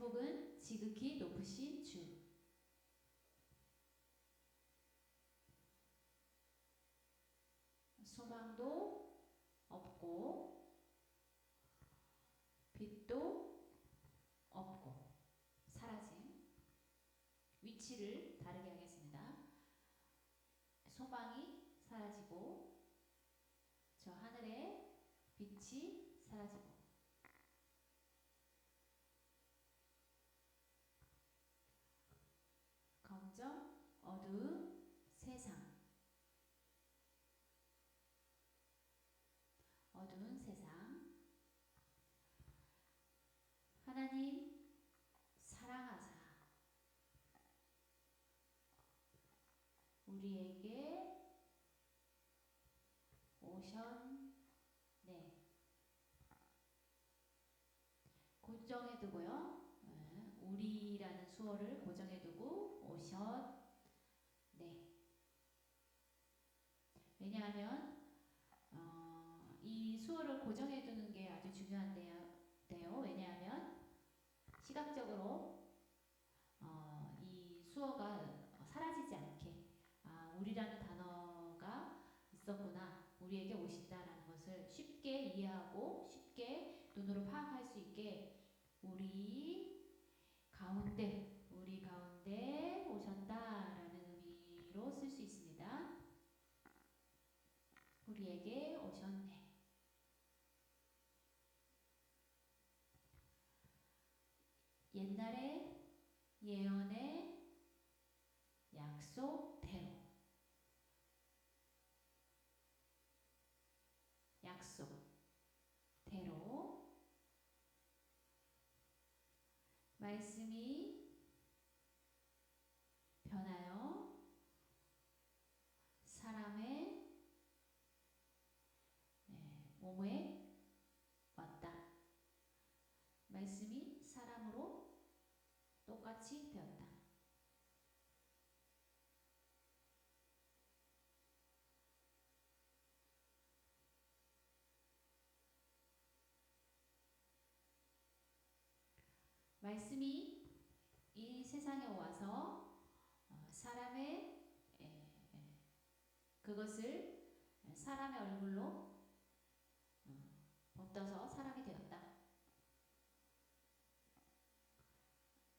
제목은 지극히 높으신 주. 소망도 없고 빛도 없고 사라짐 위치를 다르게 하겠습니다. 소망이 사라지고 저 하늘에 빛이 사라지고 검정 어두운 세상 어두운 세상 하나님 사랑하사 우리에게 오셨네. 고정해 두고요. 네, 우리라는 수어를 고정해 두고 오셨네 왜냐하면 어, 이 수어를 고정해 두는 게 아주 중요한데요. 돼요. 왜냐하면 시각적으로 어, 이 수어가 사라지지 않게 아, 우리라는 단어가 있었구나. 우리에게 오신다라는 것을 쉽게 이해하고 쉽게 눈으로 파악할 수 있게 우리 가운데 우리 가운데 오셨다라는 의미로 쓸 수 있습니다. 우리에게 오셨네. 옛날에 예언의 약속대로 약속 말씀이 말씀이 이 세상에 와서 어, 사람의 그것을 사람의 얼굴로 어떠서 사람이 되었다.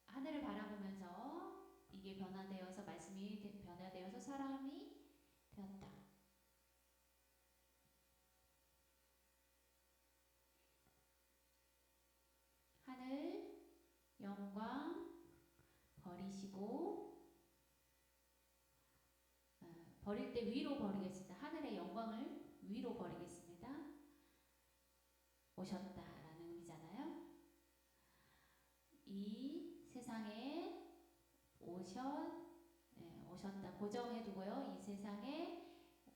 하늘을 바라보면서 이게 변화되어서 말씀이 변화되어서 사람이 되었다. 하늘 영광 버리시고 어, 버릴 때 위로 버리겠습니다. 하늘의 영광을 위로 버리겠습니다. 오셨다라는 의미잖아요. 이 세상에 오셨 네, 오셨다 고정해 두고요. 이 세상에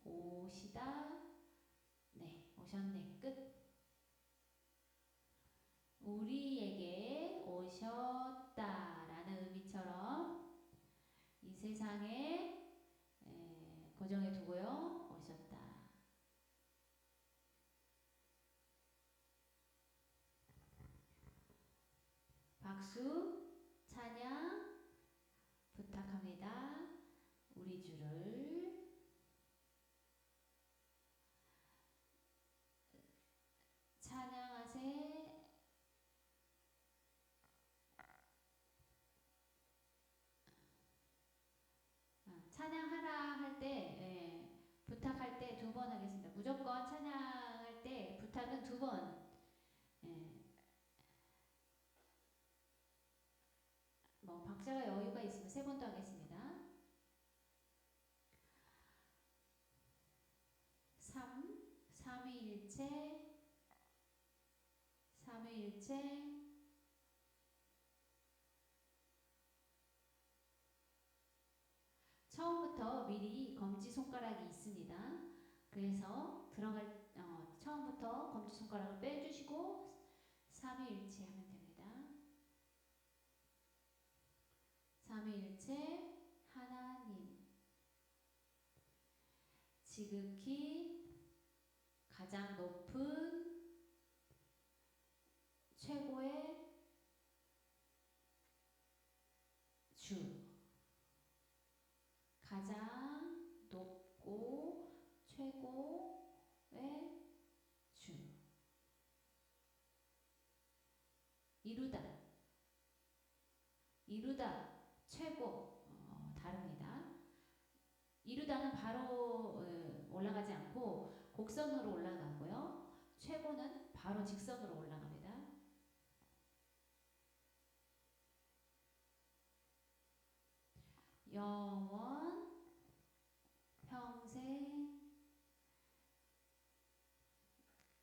오시다 네 오셨네 끝. 우리에게 오셨다라는 의미처럼 이 세상에 정해 두고요. 오셨다. 박수, 찬양 부탁합니다. 우리 주를 찬양하세. 아, 예, 부탁할 때두번 하겠습니다. 무조건 찬양할 때 부탁은 두 번. 예, 뭐 박자가 여유가 있으면 세번더 하겠습니다. 3, 3위일체, 3위일체, 처음부터 미리 검지 손가락이 있습니다. 그래서 들어갈 어, 처음부터 검지 손가락을 빼주시고 3위일체 하면 됩니다. 삼위일체 하나님 지극히 가장 높은 최고의 곡선으로 올라가고요. 최고는 바로 직선으로 올라갑니다. 영원 평생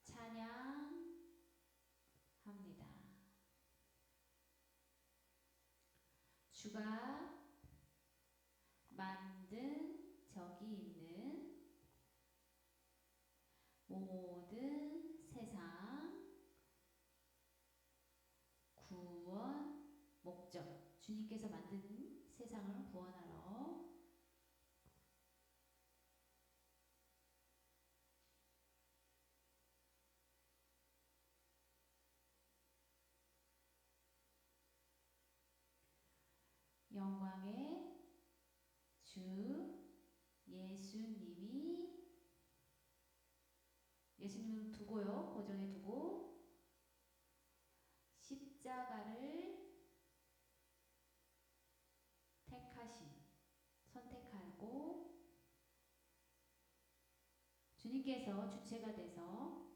찬양합니다. 주가 구원하러. 영광의 주 예수님이 예수님을 두고요 고정해 두고 십자가를 택하신 선택하고 주님께서 주체가 돼서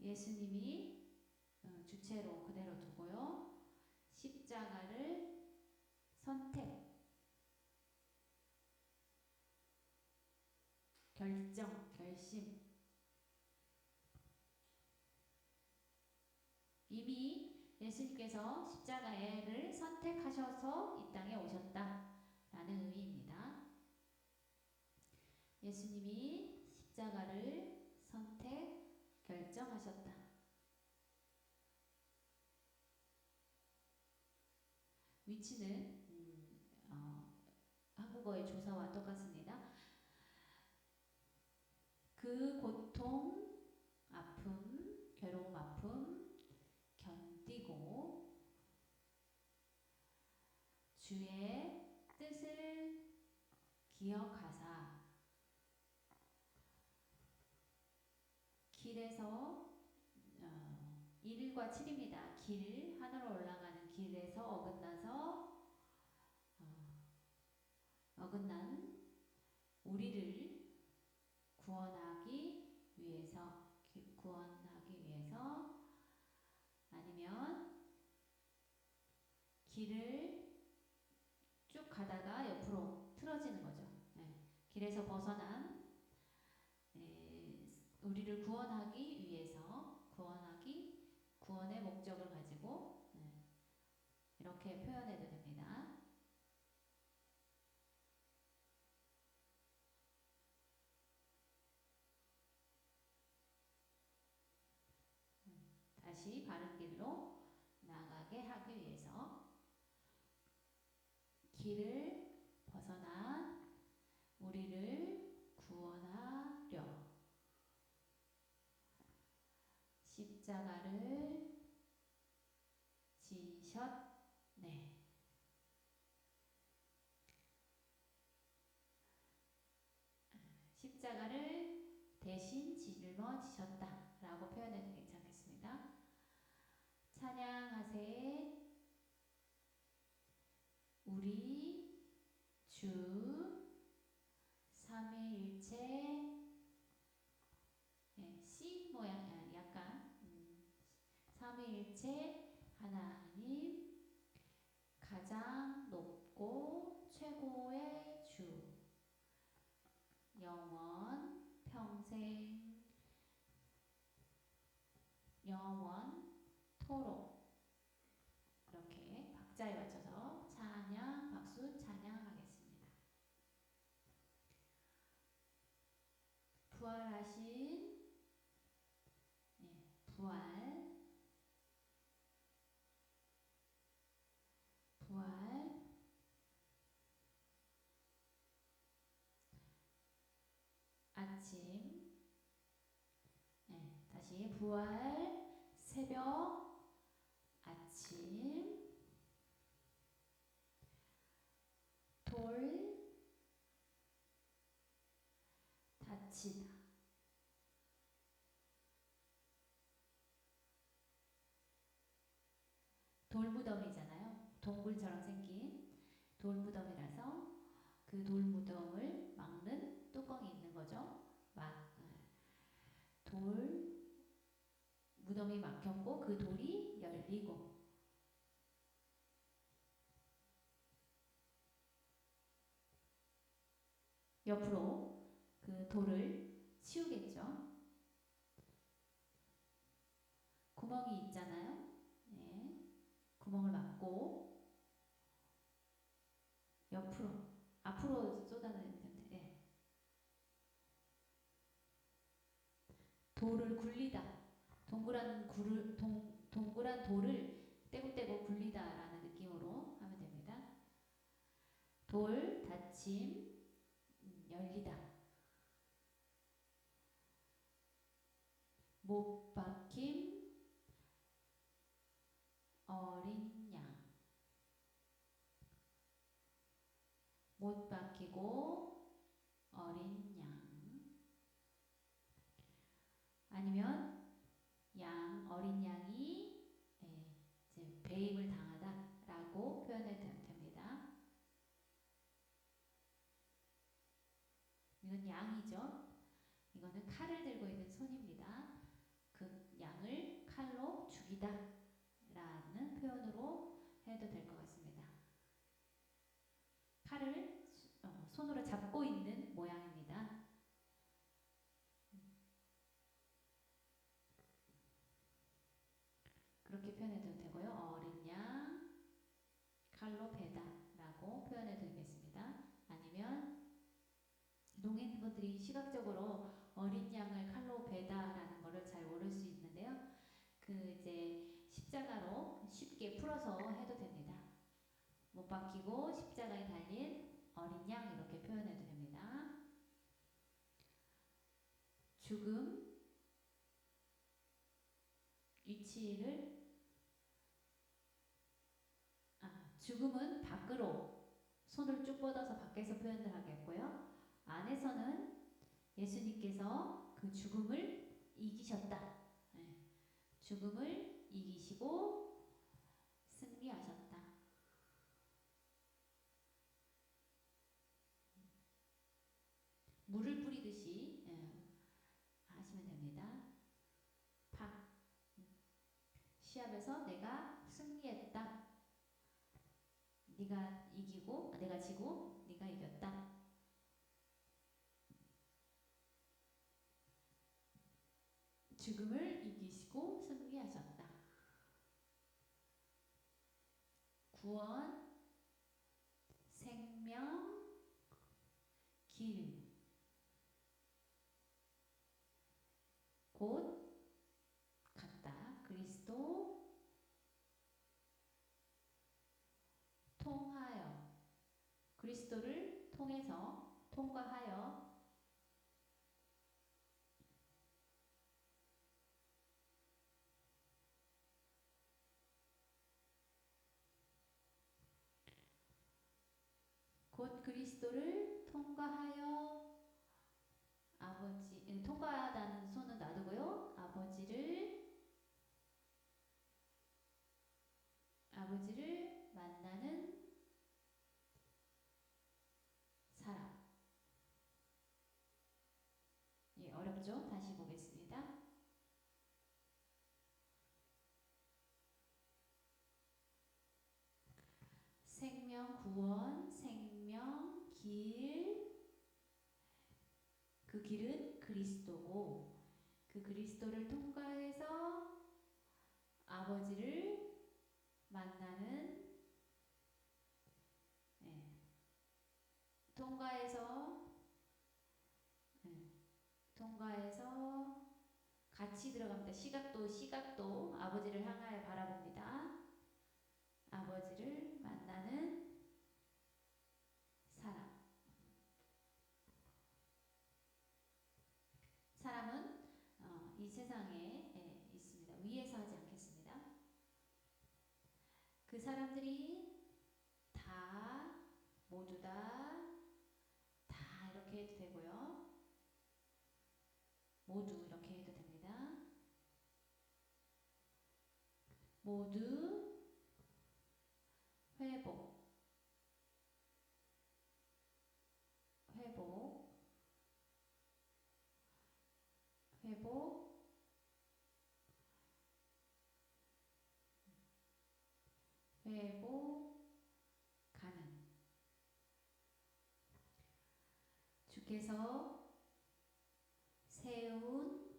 예수님이 어, 주체로 그대로 두고요 십자가를 선택 결정 결심 이미 예수님께서 십자가를 선택하셔서 이 땅에 오셨다라는 의미입니다. 예수님이 십자가를 선택 결정하셨다. 위치는 음, 어, 한국어의 조사와 똑같습니다. 그 고통, 아픔, 괴로움, 아픔 견디고 주의 뜻을 기억하사 길에서 어, 1과 7입니다. 길 하늘로 올라가는 길에서 어긋나서 어, 어긋난 우리를 구원하기 위해서 기- 구원하기 위해서 아니면 길을 쭉 가다가 옆으로 틀어지는 거죠. 네. 길에서 벗어난 에, 우리를 구원하기 위해서 구원하기 구원의 목적을 가지고 네. 이렇게 표현해도 됩니다. 다시 바른 길로 나가게 하기 위해서 길을 벗어난 우리를 구원하려 십자가를 지셨네. 십자가를 대신 짊어지셨다 라고 표현해도 괜찮겠습니다. 찬양하세 우리 주 삼위일체 네, C 모양 아, 약간 음, 삼위일체 하나님 가장 높고 최고의 주 영원 평생 영원토록 이렇게 박자에 맞춰서 찬양 박수 찬양하겠습니다. 부활하신 네, 부활. 부활. 아침. 네, 다시 부활. 새벽. 아침 돌무덤이라서 그 돌무덤을 막는 뚜껑이 있는 거죠. 막, 돌, 무덤이 막혔고 그 돌이 열리고 옆으로 그 돌을 치우겠죠. 구멍이 돌을 떼고떼고 굴리다라는 느낌으로 하면 됩니다. 돌 닫힘 음, 열리다. 못 박힘 어린 양. 못 박히고 손으로 잡고 있는 모양입니다. 그렇게 표현해도 되고요. 어린 양 칼로 베다라고 표현해도 되겠습니다. 아니면 농인분들이 시각적으로 어린 양을 칼로 베다라는 것을 잘 모를 수 있는데요. 그 이제 십자가로 쉽게 풀어서 해도 됩니다. 못 박히고 십자가에 달린 어린 양 이렇게 표현해도 됩니다. 죽음 위치를 아, 죽음은 밖으로 손을 쭉 뻗어서 밖에서 표현을 하겠고요. 안에서는 예수님께서 그 죽음을 이기셨다. 네. 죽음을 이기시고 승리하셨다. 물을 뿌리듯이 예, 하시면 됩니다. 파 시합에서 내가 승리했다. 네가 이기고 내가 지고 네가 이겼다. 죽음을 이기시고 승리하셨다. 구원, 생명, 길, 곧 같다. 그리스도 통하여 그리스도를 통과하여 곧 그리스도를 통과하여 아버지 음, 통과하다는 손은 놔두고요. 아버지를 아버지를 만나는 사람. 예, 어렵죠? 다시 보겠습니다. 생명 구원, 생명 길. 그 길은 그리스도고 그 그리스도를 통과해서 아버지를 만나는 예, 통과해서 예, 통과해서 같이 들어갑니다. 시각도 시각도 아버지를 향하여 바라봅니다. 아버지를 만나는 사람. 사람은 어, 이 세상에 예, 있습니다. 위에서 하지 않겠습니다. 그 사람들이 다 모두 다 다 이렇게 해도 되고요. 모두 이렇게 해도 됩니다. 모두 회복 회복 회복 주께서 세운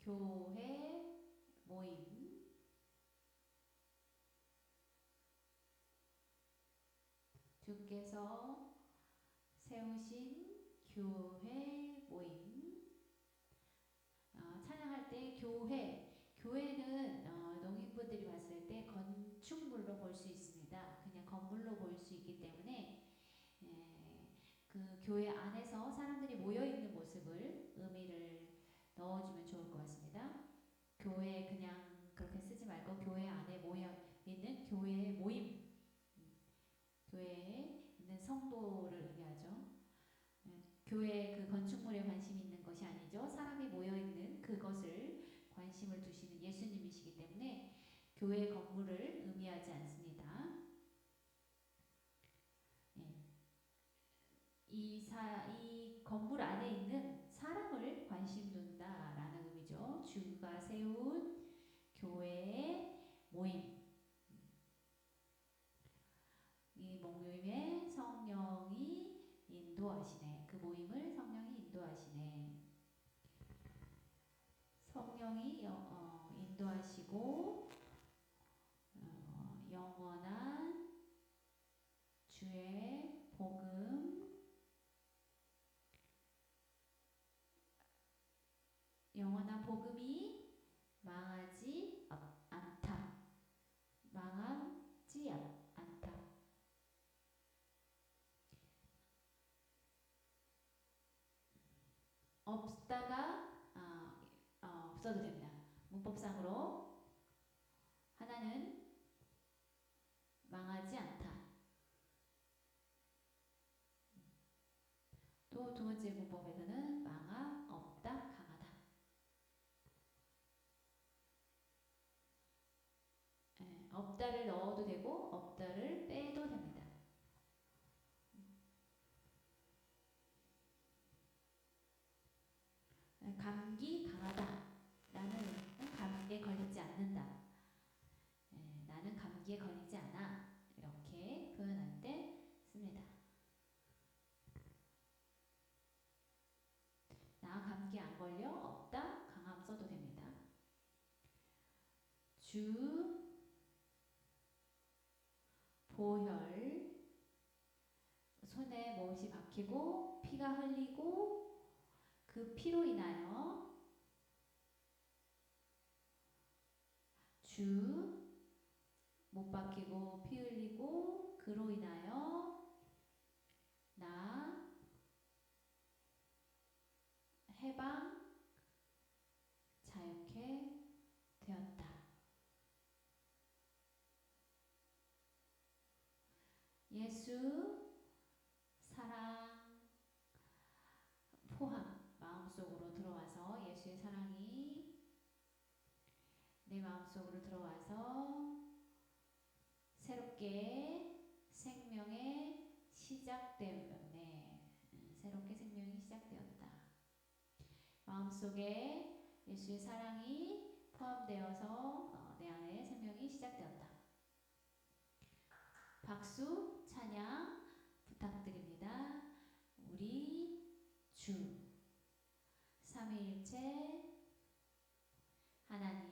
교회 모임 주께서 세우신 교회 모임 어, 찬양할 때 교회 교회는 어, 농인분들이 봤을 때 건축물로 볼 수 있습니다. 그냥 건물로 볼 수 있기 때문에 에, 그 교회 안에서 사람들이 모여 있는 모습을 의미를 넣어주면 좋을 것 같습니다. 교회 그냥 그렇게 쓰지 말고 교회 안에 모여 있는 교회의 모임, 음, 교회에 있는 성도를 의미하죠. 예, 교회 그 건축물에 관심이 있는 것이 아니죠. 사람이 모여 있는 그것을 관심을 두시는 예수님이시기 때문에 교회 건물을 의미하지 않습니다. 예. 이, 없다가 아, 어, 없어도 됩니다. 문법상으로 하나는 망하지 않다. 또 두 번째 문법에서는 망하 없다 강하다. 예, 없다를 넣어도 되고 없다를 빼도 됩니다. 예, 감기 강하다. 나는 감기에 걸리지 않는다. 예, 나는 감기에 걸리지 않아. 이렇게 표현할 때 씁니다. 나 감기 안 걸려? 없다? 강함 써도 됩니다. 주 보혈 손에 못이 박히고 피가 흘리고 그 피로 인하여 주 못 박히고 피 흘리고 그로 인하여 나 해방 자유케 되었다. 예수 사랑 포함 마음속으로 들어와서 예수의 사랑이 내 마음속으로 들어와서 새롭게 생명의 시작되었네. 음, 새롭게 생명이 시작되었다. 마음속에 예수의 사랑이 포함되어서 어, 내 안에 생명이 시작되었다. 박수 찬양 부탁드립니다. 우리 주 삼위일체 하나님